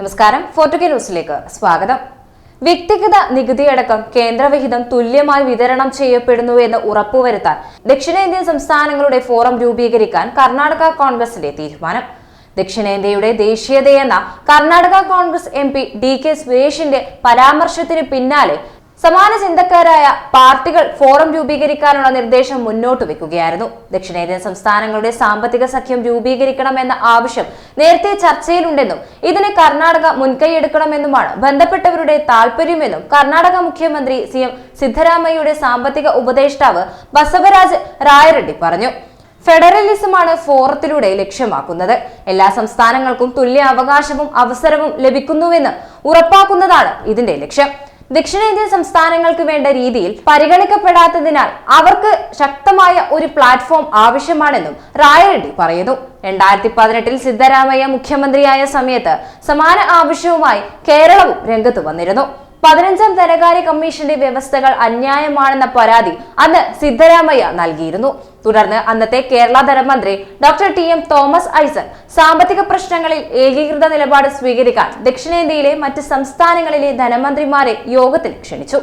നമസ്കാരം. ഫോർട്ടുകെ ന്യൂസിലേക്ക് സ്വാഗതം. വ്യക്തിഗത നികുതിയടക്കം കേന്ദ്രവിഹിതം തുല്യമായി വിതരണം ചെയ്യപ്പെടുന്നു എന്ന് ഉറപ്പുവരുത്താൻ ദക്ഷിണേന്ത്യൻ സംസ്ഥാനങ്ങളുടെ ഫോറം രൂപീകരിക്കാൻ കർണാടക കോൺഗ്രസിന്റെ തീരുമാനം. ദക്ഷിണേന്ത്യയുടെ ദേശീയതയെന്ന Karnataka Congress M P D K സുരേഷിന്റെ പരാമർശത്തിന് പിന്നാലെ സമാന ചിന്തക്കാരായ പാർട്ടികൾ ഫോറം രൂപീകരിക്കാനുള്ള നിർദ്ദേശം മുന്നോട്ട് വെക്കുകയായിരുന്നു. ദക്ഷിണേന്ത്യൻ സംസ്ഥാനങ്ങളുടെ സാമ്പത്തിക സഖ്യം രൂപീകരിക്കണമെന്ന ആവശ്യം നേരത്തെ ചർച്ചയിലുണ്ടെന്നും ഇതിന് കർണാടക മുൻകൈയെടുക്കണമെന്നുമാണ് ബന്ധപ്പെട്ടവരുടെ താൽപര്യമെന്നും കർണാടക മുഖ്യമന്ത്രി സി എം സിദ്ധരാമയ്യയുടെ സാമ്പത്തിക ഉപദേഷ്ടാവ് ബസവരാജ് റായറെഡ്ഡി പറഞ്ഞു. ഫെഡറലിസമാണ് ഫോറത്തിലൂടെ ലക്ഷ്യമാക്കുന്നത്. എല്ലാ സംസ്ഥാനങ്ങൾക്കും തുല്യ അവകാശവും അവസരവും ലഭിക്കുന്നുവെന്ന് ഉറപ്പാക്കുന്നതാണ് ഇതിന്റെ ലക്ഷ്യം. ദക്ഷിണേന്ത്യൻ സംസ്ഥാനങ്ങൾക്ക് വേണ്ട രീതിയിൽ പരിഗണിക്കപ്പെടാത്തതിനാൽ അവർക്ക് ശക്തമായ ഒരു പ്ലാറ്റ്ഫോം ആവശ്യമാണെന്നും റായറെഡ്ഡി പറയുന്നു. രണ്ടായിരത്തി പതിനെട്ടിൽ സിദ്ധരാമയ്യ മുഖ്യമന്ത്രിയായ സമയത്ത് സമാന ആവശ്യവുമായി കേരളവും രംഗത്ത് വന്നിരുന്നു. പതിനഞ്ചാം ധനകാര്യ കമ്മീഷന്റെ വ്യവസ്ഥകൾ അന്യായമാണെന്ന പരാതി അന്ന് സിദ്ധരാമയ്യ നൽകിയിരുന്നു. തുടർന്ന് അന്നത്തെ കേരള ധനമന്ത്രി doctor T M Thomas Isaac സാമ്പത്തിക പ്രശ്നങ്ങളിൽ ഏകീകൃത നിലപാട് സ്വീകരിക്കാൻ ദക്ഷിണേന്ത്യയിലെ മറ്റ് സംസ്ഥാനങ്ങളിലെ ധനമന്ത്രിമാരെ യോഗത്തിൽ ക്ഷണിച്ചു.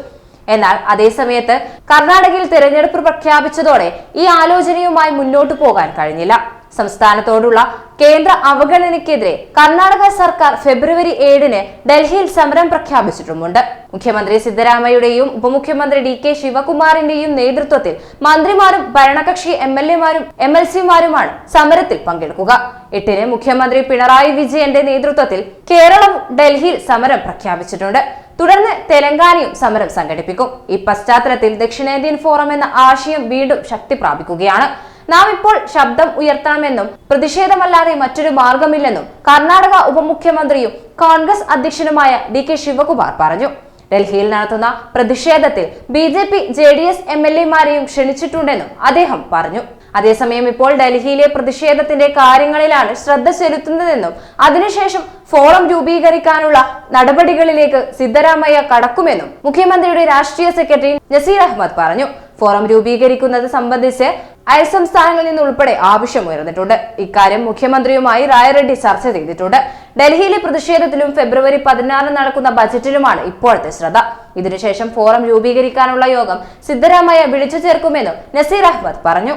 എന്നാൽ അതേസമയത്ത് കർണാടകയിൽ തെരഞ്ഞെടുപ്പ് പ്രഖ്യാപിച്ചതോടെ ഈ ആലോചനയുമായി മുന്നോട്ടു പോകാൻ കഴിഞ്ഞില്ല. സംസ്ഥാനത്തോടുള്ള കേന്ദ്ര അവഗണനയ്ക്കെതിരെ കർണാടക സർക്കാർ ഫെബ്രുവരി ഏഴിന് ഡൽഹിയിൽ സമരം പ്രഖ്യാപിച്ചിട്ടുമുണ്ട്. മുഖ്യമന്ത്രി സിദ്ധരാമയ്യയുടെയും ഉപമുഖ്യമന്ത്രി ഡി കെ ശിവകുമാറിന്റെയും നേതൃത്വത്തിൽ മന്ത്രിമാരും ഭരണകക്ഷി എം എൽ എമാരും എം എൽ സിമാരുമാണ് സമരത്തിൽ പങ്കെടുക്കുക. എട്ടിന് മുഖ്യമന്ത്രി പിണറായി വിജയന്റെ നേതൃത്വത്തിൽ കേരളവും ഡൽഹിയിൽ സമരം പ്രഖ്യാപിച്ചിട്ടുണ്ട്. തുടർന്ന് തെലങ്കാനയും സമരം സംഘടിപ്പിക്കും. ഈ പശ്ചാത്തലത്തിൽ ദക്ഷിണേന്ത്യൻ ഫോറം എന്ന ആശയം വീണ്ടും ശക്തി പ്രാപിക്കുകയാണ് നാം ഇപ്പോൾ ശബ്ദം ഉയർത്തണമെന്നും പ്രതിഷേധമല്ലാതെ മറ്റൊരു മാർഗമില്ലെന്നും കർണാടക ഉപമുഖ്യമന്ത്രിയും കോൺഗ്രസ് അധ്യക്ഷനുമായ ഡി കെ ശിവകുമാർ പറഞ്ഞു. ഡൽഹിയിൽ നടത്തുന്ന പ്രതിഷേധത്തിൽ B J P J D S M L എമാരെയും ക്ഷണിച്ചിട്ടുണ്ടെന്നും അദ്ദേഹം പറഞ്ഞു. അതേസമയം ഇപ്പോൾ ഡൽഹിയിലെ പ്രതിഷേധത്തിന്റെ കാര്യങ്ങളിലാണ് ശ്രദ്ധ ചെലുത്തുന്നതെന്നും അതിനുശേഷം ഫോറം രൂപീകരിക്കാനുള്ള നടപടികളിലേക്ക് സിദ്ധരാമയ്യ കടക്കുമെന്നും മുഖ്യമന്ത്രിയുടെ രാഷ്ട്രീയ സെക്രട്ടറി നസീർ അഹമ്മദ് പറഞ്ഞു. ഫോറം രൂപീകരിക്കുന്നത് സംബന്ധിച്ച് അയൽ സംസ്ഥാനങ്ങളിൽ നിന്നുൾപ്പെടെ ആവശ്യമുയർന്നിട്ടുണ്ട് ഇക്കാര്യം മുഖ്യമന്ത്രിയുമായി റായറെഡ്ഡി ചർച്ച ചെയ്തിട്ടുണ്ട്. ഡൽഹിയിലെ പ്രതിഷേധത്തിലും ഫെബ്രുവരി പതിനാറിന് നടക്കുന്ന ബജറ്റിലുമാണ് ഇപ്പോഴത്തെ ശ്രദ്ധ. ഇതിനുശേഷം ഫോറം രൂപീകരിക്കാനുള്ള യോഗം സിദ്ധരാമയ്യ വിളിച്ചു ചേർക്കുമെന്നും നസീർ അഹമ്മദ് പറഞ്ഞു.